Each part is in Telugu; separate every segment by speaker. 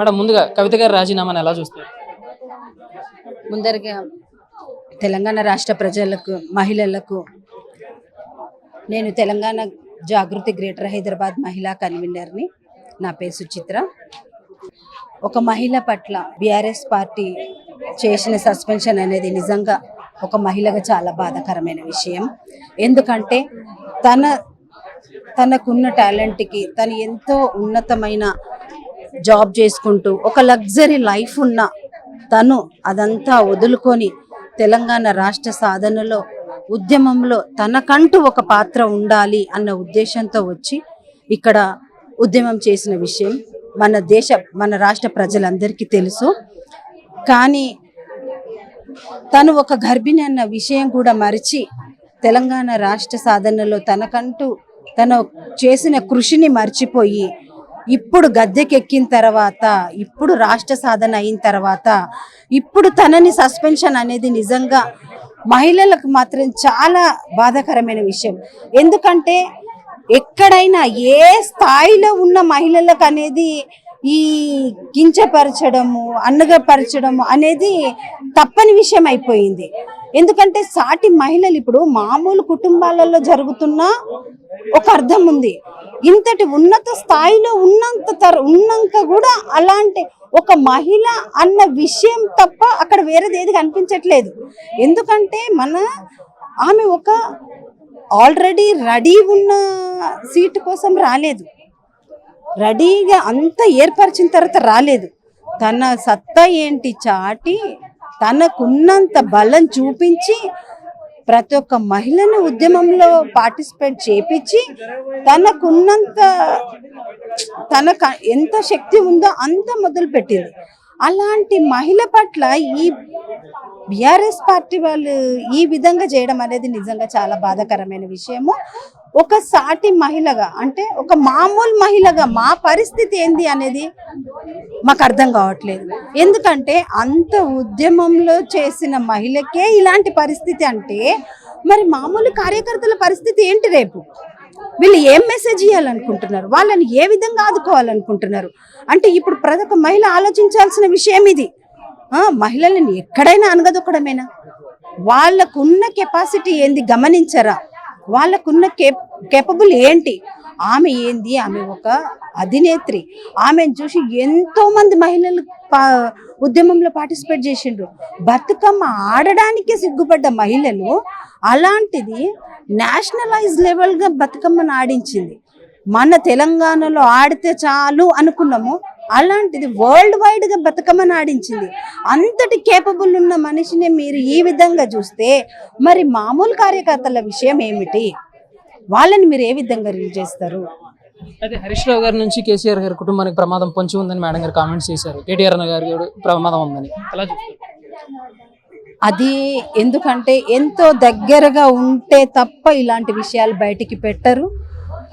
Speaker 1: మేడం ముందుగా కవిత గారి రాజీనామాని ఎలా చూస్తారు?
Speaker 2: ముందరగా తెలంగాణ రాష్ట్ర ప్రజలకు మహిళలకు నేను తెలంగాణ జాగృతి గ్రేటర్ హైదరాబాద్ మహిళా కన్వీనర్ని. నా పేరు సుచిత్ర. ఒక మహిళ పట్ల బీఆర్ఎస్ పార్టీ చేసిన సస్పెన్షన్ అనేది నిజంగా ఒక మహిళగా చాలా బాధాకరమైన విషయం. ఎందుకంటే తన తనకున్న టాలెంట్కి తను ఎంతో ఉన్నతమైన జాబ్ చేసుకుంటూ ఒక లగ్జరీ లైఫ్ ఉన్న తను అదంతా వదులుకొని తెలంగాణ రాష్ట్ర సాధనలో ఉద్యమంలో తనకంటూ ఒక పాత్ర ఉండాలి అన్న ఉద్దేశంతో వచ్చి ఇక్కడ ఉద్యమం చేసిన విషయం మన దేశ మన రాష్ట్ర ప్రజలందరికీ తెలుసు. కానీ తను ఒక గర్భిణి అన్న విషయం కూడా మరిచి తెలంగాణ రాష్ట్ర సాధనలో తనకంటూ తను చేసిన కృషిని మర్చిపోయి ఇప్పుడు గద్దెకెక్కిన తర్వాత ఇప్పుడు రాష్ట్ర సాధన అయిన తర్వాత ఇప్పుడు తనని సస్పెన్షన్ అనేది నిజంగా మహిళలకు మాత్రం చాలా బాధాకరమైన విషయం. ఎందుకంటే ఎక్కడైనా ఏ స్థాయిలో ఉన్న మహిళలకు అనేది ఈ కించపరచడము అన్నగపరచడము అనేది తప్పని విషయం అయిపోయింది. ఎందుకంటే సాటి మహిళలు ఇప్పుడు మామూలు కుటుంబాలలో జరుగుతున్న ఒక అర్థం ఉంది. ఇంతటి ఉన్నత స్థాయిలో ఉన్నంత తర ఉన్నాక కూడా అలాంటి ఒక మహిళ అన్న విషయం తప్ప అక్కడ వేరేది ఏది కనిపించట్లేదు. ఎందుకంటే మన ఆమె ఒక ఆల్రెడీ రెడీ ఉన్న సీటు కోసం రాలేదు. రెడీగా అంతా ఏర్పరిచిన తర్వాత రాలేదు. తన సత్తా ఏంటి చాటి తనకున్నంత బలం చూపించి ప్రతి ఒక్క మహిళను ఉద్యమంలో పార్టిసిపేట్ చేపించి తనకున్నంత తనకు ఎంత శక్తి ఉందో అంత మొదలు పెట్టింది. అలాంటి మహిళ పట్ల ఈ బీఆర్ఎస్ పార్టీ వాళ్ళు ఈ విధంగా చేయడం అనేది నిజంగా చాలా బాధాకరమైన విషయము. ఒక సాటి మహిళగా అంటే ఒక మామూలు మహిళగా మా పరిస్థితి ఏంది అనేది మాకు అర్థం కావట్లేదు. ఎందుకంటే అంత ఉద్యమంలో చేసిన మహిళకే ఇలాంటి పరిస్థితి అంటే మరి మామూలు కార్యకర్తల పరిస్థితి ఏంటి రేపు? వీళ్ళు ఏం మెసేజ్ ఇవ్వాలనుకుంటున్నారు వాళ్ళని ఏ విధంగా ఆదుకోవాలనుకుంటున్నారు? అంటే ఇప్పుడు ప్రతి ఒక్క మహిళ ఆలోచించాల్సిన విషయం ఇది. మహిళలను ఎక్కడైనా అనగదొక్కడమేనా? వాళ్ళకున్న కెపాసిటీ ఏంది? గమనించరా? వాళ్ళకున్న కేప్ కేపబుల్ ఏంటి? ఆమె ఏంది? ఆమె ఒక అధినేత్రి. ఆమెను చూసి ఎంతోమంది మహిళలు పా- ఉద్యమంలో పార్టిసిపేట్ చేసిండ్రు. బతుకమ్మ ఆడడానికే సిగ్గుపడ్డ మహిళలు అలాంటిది నేషనలైజ్ లెవెల్గా బతుకమ్మను ఆడించింది. మన తెలంగాణలో ఆడితే చాలు అనుకున్నాము. అలాంటిది వరల్డ్ వైడ్గా బతుకమ్మని ఆడించింది. అంతటి కేపబుల్ ఉన్న మనిషిని మీరు ఈ విధంగా చూస్తే మరి మామూలు కార్యకర్తల విషయం ఏమిటి? వాళ్ళని మీరు ఏ విధంగా రీల్ చేస్తారు?
Speaker 1: అయితే హరీష్ రావు గారి నుంచి కేసీఆర్ గారి కుటుంబానికి ప్రమాదం పొంచి ఉందని మేడం గారు కామెంట్స్ చేశారు. కేటీఆర్ గారి ప్రమాదం ఉందని. చూస్తారు?
Speaker 2: అది ఎందుకంటే ఎంతో దగ్గరగా ఉంటే తప్ప ఇలాంటి విషయాలు బయటికి పెట్టరు.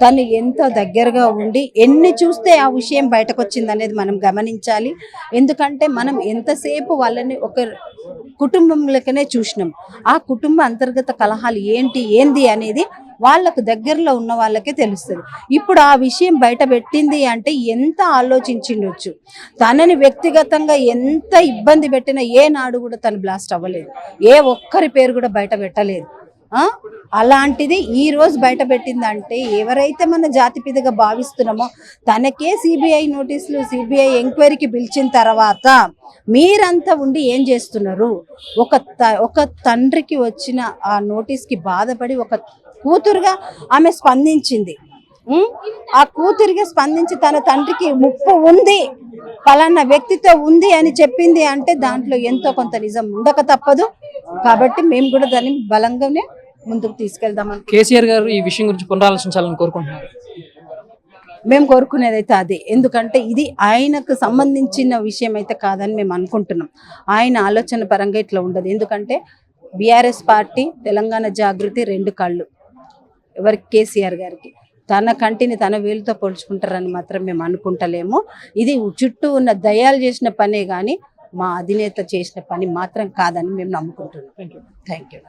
Speaker 2: తను ఎంతో దగ్గరగా ఉండి ఎన్ని చూస్తే ఆ విషయం బయటకు వచ్చింది అనేది మనం గమనించాలి. ఎందుకంటే మనం ఎంతసేపు వాళ్ళని ఒక కుటుంబంలోకనే చూసినాం. ఆ కుటుంబ అంతర్గత కలహాలు ఏంటి ఏంది అనేది వాళ్ళకు దగ్గరలో ఉన్న వాళ్ళకే తెలుస్తుంది. ఇప్పుడు ఆ విషయం బయట పెట్టింది అంటే ఎంత ఆలోచించిండొచ్చు. తనని వ్యక్తిగతంగా ఎంత ఇబ్బంది పెట్టినా ఏ నాడు కూడా తను బ్లాస్ట్ అవ్వలేదు. ఏ ఒక్కరి పేరు కూడా బయట పెట్టలేదు. అలాంటిది ఈ రోజు బయట పెట్టిందంటే ఎవరైతే మన జాతిపిదగా భావిస్తున్నామో తనకే సిబిఐ నోటీసులు సిబిఐ ఎంక్వైరీకి పిలిచిన తర్వాత మీరంతా ఉండి ఏం చేస్తున్నారు? ఒక త- ఒక తండ్రికి వచ్చిన ఆ నోటీస్కి బాధపడి ఒక కూతురుగా ఆమె స్పందించింది. ఆ కూతురిగా స్పందించి తన తండ్రికి ముప్పు ఉంది పలానా వ్యక్తితో ఉంది అని చెప్పింది అంటే దాంట్లో ఎంతో కొంత నిజం ఉండక తప్పదు. కాబట్టి మేము కూడా దాన్ని బలంగానే ముందుకు తీసుకెళ్దామని
Speaker 1: కేసీఆర్ గారు ఈ విషయం గురించి పునరాలోచించాలని కోరుకుంటున్నారు.
Speaker 2: మేము కోరుకునేది అయితే అదే. ఎందుకంటే ఇది ఆయనకు సంబంధించిన విషయం అయితే కాదని మేము అనుకుంటున్నాం. ఆయన ఆలోచన పరంగా ఇట్లా ఉండదు. ఎందుకంటే బీఆర్ఎస్ పార్టీ తెలంగాణ జాగృతి రెండు కళ్ళు. ఎవరికి? కేసీఆర్ గారికి. తన కంటిని తన వేలుతో పోల్చుకుంటారని మాత్రం మేము అనుకుంటలేము. ఇది చుట్టూ ఉన్న దయాలు చేసిన పనే కానీ మా అధినేత చేసిన పని మాత్రం కాదని మేము నమ్ముకుంటున్నాం.
Speaker 1: Thank you
Speaker 2: thank you